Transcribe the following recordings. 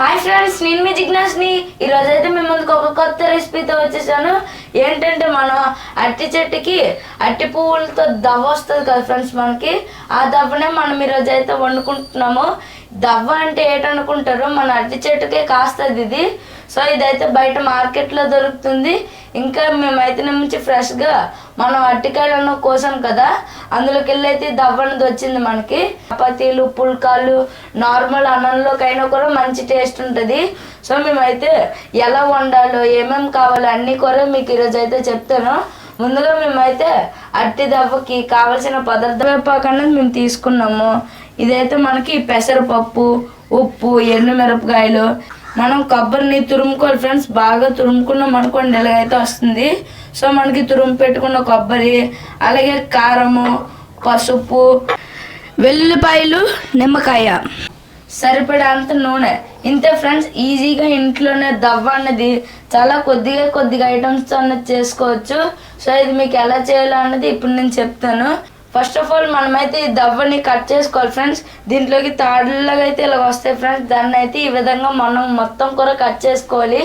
Hi friends నేను మీ జిజ్ఞాస్ని. ఈరోజు అయితే మీ ముందుకు ఒక కొత్త రెసిపీతో వచ్చేసాను. ఏంటంటే మనం అరటి చెట్టుకి అరటి పువ్వులతో దవ్వ వస్తుంది కదా ఫ్రెండ్స్ మనకి. ఆ దవ్వనే మనం ఈరోజు అయితే వండుకుంటున్నాము. దవ్వ అంటే ఏంటనుకుంటారు మన అరటి చెట్టుకే కాస్తుంది ఇది. సో ఇదైతే బయట మార్కెట్లో దొరుకుతుంది. ఇంకా మేమైతే నుంచి ఫ్రెష్గా మనం అరటికాయలను కోసాం కదా అందులోకి వెళ్ళైతే అయితే అనేది వచ్చింది మనకి. చపాతీలు పుల్కాలు నార్మల్ అన్నంలోకైనా కూడా మంచి టేస్ట్ ఉంటుంది. సో మేమైతే ఎలా వండాలో ఏమేమి కావాలో అన్నీ కూడా మీకు ఈరోజు అయితే చెప్తాను. ముందుగా మేమైతే అట్టి దవ్వకి కావలసిన పదార్థ వేపాకు అనేది మేము తీసుకున్నాము. ఇదైతే మనకి పెసరపప్పు ఉప్పు ఎండుమిరపకాయలు మనం కొబ్బరిని తురుముకోవాలి ఫ్రెండ్స్ బాగా తురుముకున్నాం అనుకోండి ఇలాగైతే వస్తుంది. సో మనకి తురుము పెట్టుకున్న కొబ్బరి అలాగే కారము పసుపు వెల్లుల్లిపాయలు నిమ్మకాయ. సరిపడేంత నూనె. ఇంతే ఫ్రెండ్స్ ఈజీగా ఇంట్లోనే దవ్వ అన్నది చాలా కొద్దిగా కొద్దిగా ఐటమ్స్తో అన్నది చేసుకోవచ్చు. సో ఇది మీకు ఎలా చేయాలో అన్నది ఇప్పుడు నేను చెప్తాను. ఫస్ట్ ఆఫ్ ఆల్ మనమైతే ఈ దవ్వని కట్ చేసుకోవాలి ఫ్రెండ్స్ దీంట్లోకి తాడులాగా అయితే ఇలా వస్తాయి ఫ్రెండ్స్ దాన్ని అయితే ఈ విధంగా మనం మొత్తం కూడా కట్ చేసుకోవాలి.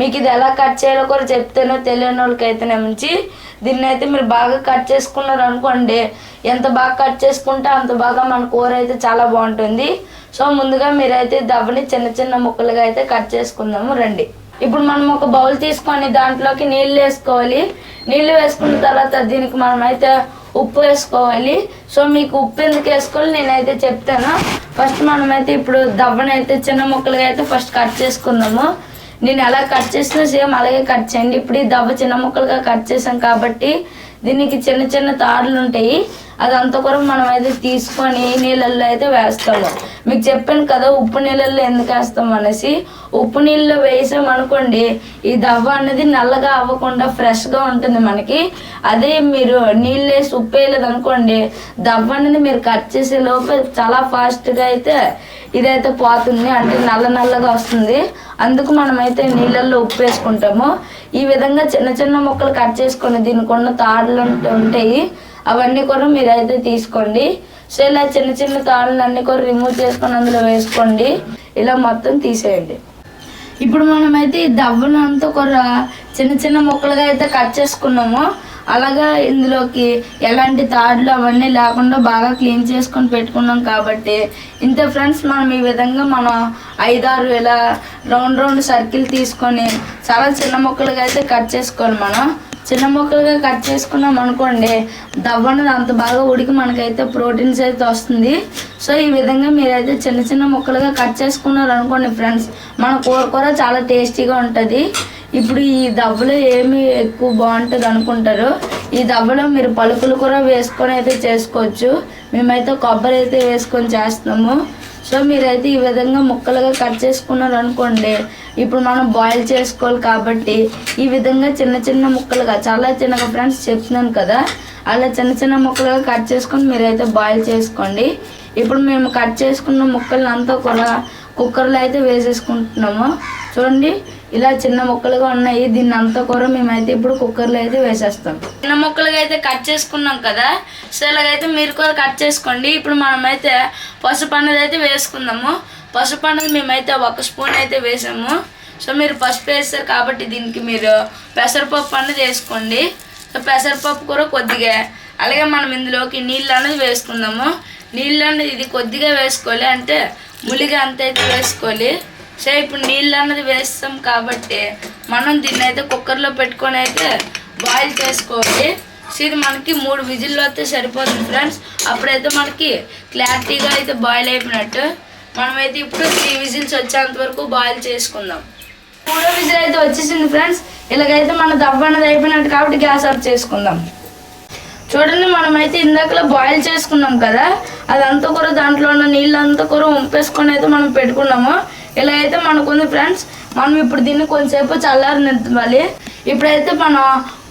మీకు ఇది ఎలా కట్ చేయాలో కూడా చెప్తాను తెలియని వాళ్ళకైతే నుంచి దీన్ని అయితే మీరు బాగా కట్ చేసుకున్నారు అనుకోండి ఎంత బాగా కట్ చేసుకుంటే అంత బాగా మన కూర అయితే చాలా బాగుంటుంది. సో ముందుగా మీరైతే దవ్వని చిన్న చిన్న ముక్కలుగా అయితే కట్ చేసుకుందాము రండి. ఇప్పుడు మనం ఒక బౌల్ తీసుకొని దాంట్లోకి నీళ్ళు వేసుకోవాలి. నీళ్ళు వేసుకున్న తర్వాత దీనికి మనం అయితే ఉప్పు వేసుకోవాలి. సో మీకు ఉప్పు ఎందుకు వేసుకోవాలి నేనైతే చెప్తాను. ఫస్ట్ మనమైతే ఇప్పుడు దవ్వనైతే చిన్న ముక్కలుగా అయితే ఫస్ట్ కట్ చేసుకుందాము. నేను ఎలా కట్ చేసినా సేమ్ అలాగే కట్ చేయండి. ఇప్పుడు ఈ దవ్వ చిన్న ముక్కలుగా కట్ చేసాం కాబట్టి దీనికి చిన్న చిన్న తాడులు ఉంటాయి. అదంతా కూడా మనం అయితే తీసుకొని నీళ్ళల్లో అయితే వేస్తాము. మీకు చెప్పాను కదా ఉప్పు నీళ్ళల్లో ఎందుకు వేస్తాం అనేసి. ఉప్పు నీళ్ళలో వేసామనుకోండి ఈ దవ్వ అనేది నల్లగా అవ్వకుండా ఫ్రెష్గా ఉంటుంది మనకి. అదే మీరు నీళ్ళు వేసి ఉప్పు వేయలేదు అనుకోండి దవ్వ అనేది మీరు కట్ చేసే లోపల చాలా ఫాస్ట్గా అయితే ఇదైతే పోతుంది. అంటే నల్ల నల్లగా వస్తుంది. అందుకు మనమైతే నీళ్ళల్లో ఉప్పు వేసుకుంటాము. ఈ విధంగా చిన్న చిన్న ముక్కలు కట్ చేసుకొని దీనికి ఉన్న తాడులు ఉంటాయి. అవన్నీ కూడా మీరు అయితే తీసుకోండి. సో ఇలా చిన్న చిన్న తాడులు అన్ని కూడా రిమూవ్ చేసుకొని అందులో వేసుకోండి. ఇలా మొత్తం తీసేయండి. ఇప్పుడు మనమైతే ఈ దవ్వను అంతా కూడా చిన్న చిన్న ముక్కలుగా అయితే కట్ చేసుకున్నాము. అలాగా ఇందులోకి ఎలాంటి తాడులు అవన్నీ లేకుండా బాగా క్లీన్ చేసుకొని పెట్టుకున్నాం కాబట్టి ఇంత ఫ్రెండ్స్ మనం ఈ విధంగా మనం ఐదారు ఇలా రౌండ్ రౌండ్ సర్కిల్ తీసుకొని చాలా చిన్న ముక్కలుగా అయితే కట్ చేసుకోవాలి మనం. చిన్న ముక్కలుగా కట్ చేసుకున్నాం అనుకోండి దవ్వను అంత బాగా ఉడికి మనకైతే ప్రోటీన్స్ అయితే వస్తుంది. సో ఈ విధంగా మీరైతే చిన్న చిన్న ముక్కలుగా కట్ చేసుకున్నారు అనుకోండి ఫ్రెండ్స్ మన కూర కూర చాలా టేస్టీగా ఉంటుంది. ఇప్పుడు ఈ దవ్వలో ఏమి ఎక్కువ బాగుంటుంది అనుకుంటారు? ఈ దవ్వలో మీరు పలుకులు కూడా వేసుకొని అయితే చేసుకోవచ్చు. మేమైతే కొబ్బరి అయితే వేసుకొని చేస్తున్నాము. సో మీరైతే ఈ విధంగా ముక్కలుగా కట్ చేసుకున్నారు అనుకోండి ఇప్పుడు మనం బాయిల్ చేసుకోవాలి కాబట్టి ఈ విధంగా చిన్న చిన్న ముక్కలుగా చాలా చిన్నగా ఫ్రెండ్స్ చెప్తున్నాను కదా అలా చిన్న చిన్న ముక్కలుగా కట్ చేసుకొని మీరైతే బాయిల్ చేసుకోండి. ఇప్పుడు మేము కట్ చేసుకున్న ముక్కలను అంతా కూడా కుక్కర్లో అయితే వేసేసుకుంటున్నాము. చూడండి ఇలా చిన్న ముక్కలుగా ఉన్నాయి. దీన్ని అంతా కూడా మేమైతే ఇప్పుడు కుక్కర్లో అయితే వేసేస్తాం. చిన్న ముక్కలుగా అయితే కట్ చేసుకున్నాం కదా సో ఇలాగైతే మీరు కూడా కట్ చేసుకోండి. ఇప్పుడు మనమైతే పసుపు అన్నది అయితే వేసుకుందాము. పసుపు అన్నది మేమైతే ఒక స్పూన్ అయితే వేసాము. సో మీరు పసుపు వేస్తారు కాబట్టి దీనికి మీరు పెసరపప్పు అన్నది వేసుకోండి. సో పెసరపప్పు కూడా కొద్దిగా అలాగే మనం ఇందులోకి నీళ్ళు అనేది వేసుకుందాము. నీళ్ళు అనేది ఇది కొద్దిగా వేసుకోవాలి అంటే ములిగా అంత అయితే వేసుకోవాలి. సో ఇప్పుడు నీళ్ళు అన్నది వేస్తాం కాబట్టి మనం దీన్ని అయితే కుక్కర్లో పెట్టుకొని అయితే బాయిల్ చేసుకోవాలి. సో ఇది మనకి మూడు విజిల్లో అయితే సరిపోతుంది ఫ్రెండ్స్. అప్పుడైతే మనకి క్లారిటీగా అయితే బాయిల్ అయిపోయినట్టు. మనమైతే ఇప్పుడు త్రీ విజిల్స్ వచ్చేంత వరకు బాయిల్ చేసుకుందాం. మూడో విజిల్ అయితే వచ్చేసింది ఫ్రెండ్స్. ఇలాగైతే మన దవ్వ అన్నది అయిపోయినట్టు కాబట్టి గ్యాస్ ఆఫ్ చేసుకుందాం. చూడండి మనమైతే ఇందాకలో బాయిల్ చేసుకున్నాం కదా. అదంతా కూడా దాంట్లో ఉన్న నీళ్ళంతా కూడా ఉంపేసుకొని అయితే మనం పెట్టుకున్నాము. ఇలా అయితే మనకుంది ఫ్రెండ్స్ మనం ఇప్పుడు దీన్ని కొంచెంసేపు చల్లారనివ్వాలి ఇప్పుడైతే మనం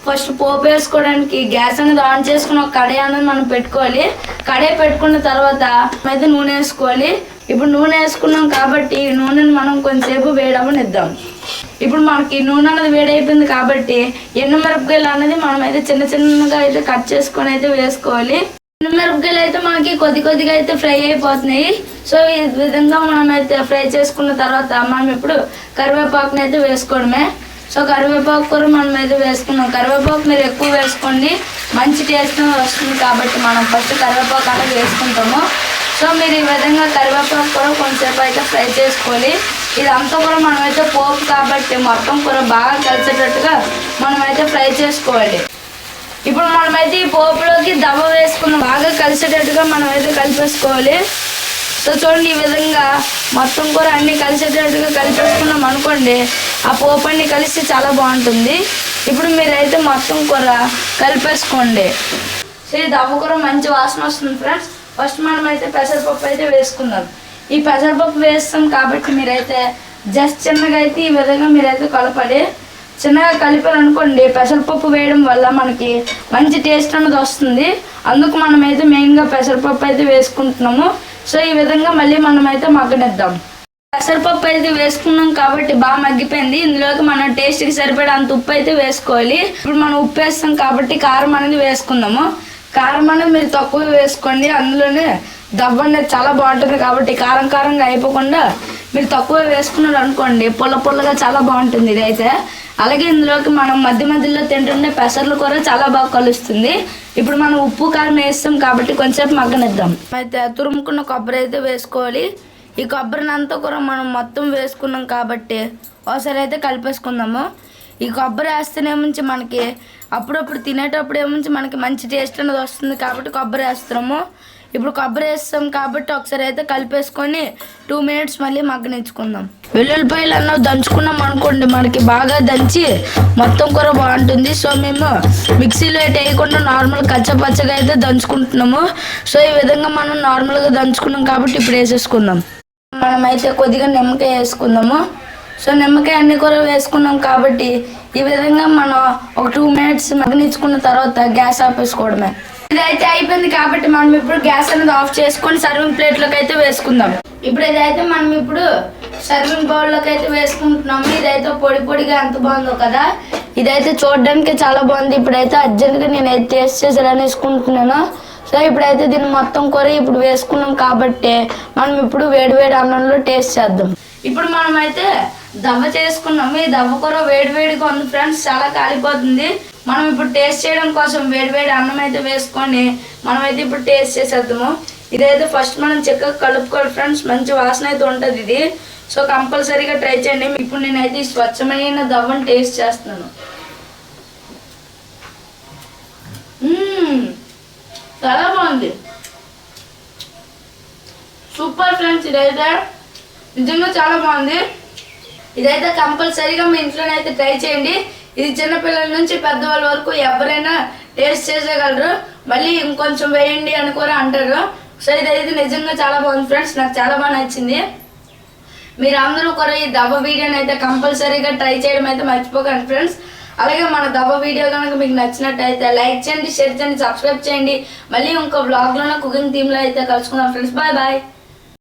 ఫస్ట్ పోపు వేసుకోవడానికి గ్యాస్ అనేది ఆన్ చేసుకుని ఒక కడాయి అనేది మనం పెట్టుకోవాలి. కడాయి పెట్టుకున్న తర్వాత అయితే నూనె వేసుకోవాలి. ఇప్పుడు నూనె వేసుకున్నాం కాబట్టి నూనెని మనం కొంచెంసేపు వేడవనిద్దాం. ఇప్పుడు మనకి నూనె అనేది వేడైపోయింది కాబట్టి ఎండు మిరపకాయలు అనేది మనం అయితే చిన్న చిన్నగా అయితే కట్ చేసుకొని అయితే వేసుకోవాలి. మిరపకాయలు అయితే మనకి కొద్ది కొద్దిగా అయితే ఫ్రై అయిపోతున్నాయి. సో ఈ విధంగా మనం అయితే ఫ్రై చేసుకున్న తర్వాత మనం ఇప్పుడు కరివేపాకుని అయితే వేసుకోవడమే. సో కరివేపాకు కూర మనం అయితే వేసుకున్నాం. కరివేపాకు మీరు ఎక్కువ వేసుకోండి. మంచి టేస్ట్ వస్తుంది కాబట్టి మనం ఫస్ట్ కరివేపాకు అనేది వేసుకుంటాము. సో మీరు ఈ విధంగా కరివేపాకు కూర కొంచెంసేపు అయితే ఫ్రై చేసుకోవాలి. ఇదంతా కూడా మనమైతే పోపు కాబట్టి మొత్తం కూర బాగా కలిసేటట్టుగా మనమైతే ఫ్రై చేసుకోవాలి. ఇప్పుడు మనమైతే ఈ పోపులోకి దవ వేసుకున్నాం. బాగా కలిసేటట్టుగా మనం అయితే కలిపేసుకోవాలి. సో చూడండి ఈ విధంగా మొత్తం కూర అన్ని కలిసేటట్టుగా కలిపేసుకున్నాం అనుకోండి ఆ పోపు అన్ని కలిసి చాలా బాగుంటుంది. ఇప్పుడు మీరైతే మొత్తం కూర కలిపేసుకోండి. సో ఈ దవ్వ కూర మంచి వాసన వస్తుంది ఫ్రెండ్స్. ఫస్ట్ మనం అయితే పెసరపప్పు అయితే వేసుకుందాం. ఈ పెసరపప్పు వేస్తాం కాబట్టి మీరైతే జస్ట్ చిన్నగా అయితే ఈ విధంగా మీరైతే కలపడి. చిన్నగా కలిపారు అనుకోండి పెసరపప్పు వేయడం వల్ల మనకి మంచి టేస్ట్ అనేది వస్తుంది. అందుకు మనమైతే మెయిన్గా పెసరపప్పు అయితే వేసుకుంటున్నాము. సో ఈ విధంగా మళ్ళీ మనమైతే మగ్గనిద్దాం. పెసరపప్పు అయితే వేసుకున్నాం కాబట్టి బాగా మగ్గిపోయింది. ఇందులోకి మనం టేస్ట్కి సరిపడే అంత ఉప్పు అయితే వేసుకోవాలి. ఇప్పుడు మనం ఉప్పు వేస్తాం కాబట్టి కారం అనేది వేసుకుందాము. కారం అనేది మీరు తక్కువ వేసుకోండి. అందులోనే దవ్వ అనేది చాలా బాగుంటుంది కాబట్టి కారం కారంగా అయిపోకుండా మీరు తక్కువ వేసుకున్నారు అనుకోండి పుల్ల పుల్లగా చాలా బాగుంటుంది ఇది అయితే అలాగే ఇందులోకి మనం మధ్య మధ్యలో తింటుండే పెసర్లు కూర చాలా బాగా కలుస్తుంది. ఇప్పుడు మనం ఉప్పు కారం వేస్తాం కాబట్టి కొంచెంసేపు మగ్గనిద్దాం. అయితే తురుముకున్న కొబ్బరి అయితే వేసుకోవాలి. ఈ కొబ్బరిని అంతా కూడా మనం మొత్తం వేసుకున్నాం కాబట్టి ఒకసారి అయితే కలిపేసుకుందాము. ఈ కొబ్బరి వేస్తేనేముంచి మనకి అప్పుడప్పుడు తినేటప్పుడు ఏముంచి మనకి మంచి టేస్ట్ అనేది వస్తుంది కాబట్టి కొబ్బరి వేస్తున్నాము. ఇప్పుడు కొబ్బరి వేస్తాం కాబట్టి ఒకసారి అయితే కలిపేసుకొని టూ మినిట్స్ మళ్ళీ మగ్గనించుకుందాం వెల్లుల్లిపాయలు అన్న దంచుకున్నాం అనుకోండి మనకి బాగా దంచి మొత్తం కూర బాగుంటుంది. సో మేము మిక్సీలో అయితే వేయకుండా నార్మల్ కచ్చపచ్చగా అయితే దంచుకుంటున్నాము. సో ఈ విధంగా మనం నార్మల్గా దంచుకున్నాం కాబట్టి ఇప్పుడు వేసేసుకుందాం. మనమైతే కొద్దిగా నిమ్మకాయ వేసుకుందాము. సో నిమ్మకాయ అన్ని కూర వేసుకున్నాం కాబట్టి ఈ విధంగా మనం ఒక టూ మినిట్స్ మగ్గనిచ్చుకున్న తర్వాత గ్యాస్ ఆపేసుకోవడమే. ఇదైతే అయిపోయింది కాబట్టి మనం ఇప్పుడు గ్యాస్ అనేది ఆఫ్ చేసుకొని సర్వింగ్ ప్లేట్లోకి అయితే వేసుకుందాం. ఇప్పుడు ఇదైతే మనం ఇప్పుడు సర్వింగ్ బౌల్లోకి అయితే వేసుకుంటున్నాము. ఇదైతే పొడి పొడిగా ఎంత బాగుందో కదా? ఇదైతే చూడడానికి చాలా బాగుంది. ఇప్పుడైతే అర్జెంట్గా నేనైతే టేస్ట్ చేసి వేసుకుంటున్నాను సో ఇప్పుడైతే దీన్ని మొత్తం కూర ఇప్పుడు వేసుకున్నాం కాబట్టి మనం ఇప్పుడు వేడి వేడి అన్నంలో టేస్ట్ చేద్దాం. ఇప్పుడు మనమైతే దవ్వ చేసుకున్నాము ఈ దవ్వ కూర వేడివేడిగా ఉంది ఫ్రెండ్స్ చాలా కాలిపోతుంది. మనం ఇప్పుడు టేస్ట్ చేయడం కోసం వేడివేడి అన్నం అయితే వేసుకొని మనం అయితే ఇప్పుడు టేస్ట్ చేసేద్దాము. ఇదైతే ఫస్ట్ మనం చక్కగా కలుపుకోవాలి ఫ్రెండ్స్ మంచి వాసన అయితే ఉంటుంది ఇది. సో కంపల్సరీగా ట్రై చేయండి. ఇప్పుడు నేనైతే ఈ స్వచ్ఛమైన దవ్వని టేస్ట్ చేస్తున్నాను. చాలా బాగుంది. సూపర్ ఫ్రెండ్స్ ఇదైతే. నిజంగా చాలా బాగుంది. ఇదైతే కంపల్సరీగా మీ ఇంట్లోనైతే ట్రై చేయండి. ఇది చిన్నపిల్లల నుంచి పెద్దవాళ్ళ వరకు ఎవరైనా టేస్ట్ చేసేయగలరు. మళ్ళీ ఇంకొంచెం వేయండి అని కూడా అంటారు. సో ఇదైతే నిజంగా చాలా బాగుంది ఫ్రెండ్స్. నాకు చాలా బాగా నచ్చింది. మీరు అందరూ కూడా ఈ దవ్వ వీడియోని అయితే కంపల్సరీగా ట్రై చేయడం అయితే మర్చిపోకండి ఫ్రెండ్స్. అలాగే మన దవ్వ వీడియో కనుక మీకు నచ్చినట్టయితే లైక్ చేయండి షేర్ చేయండి సబ్స్క్రైబ్ చేయండి. మళ్ళీ ఇంకో బ్లాగ్లోనే కుకింగ్ థీమ్లో అయితే కలుసుకుందాం ఫ్రెండ్స్. Bye bye.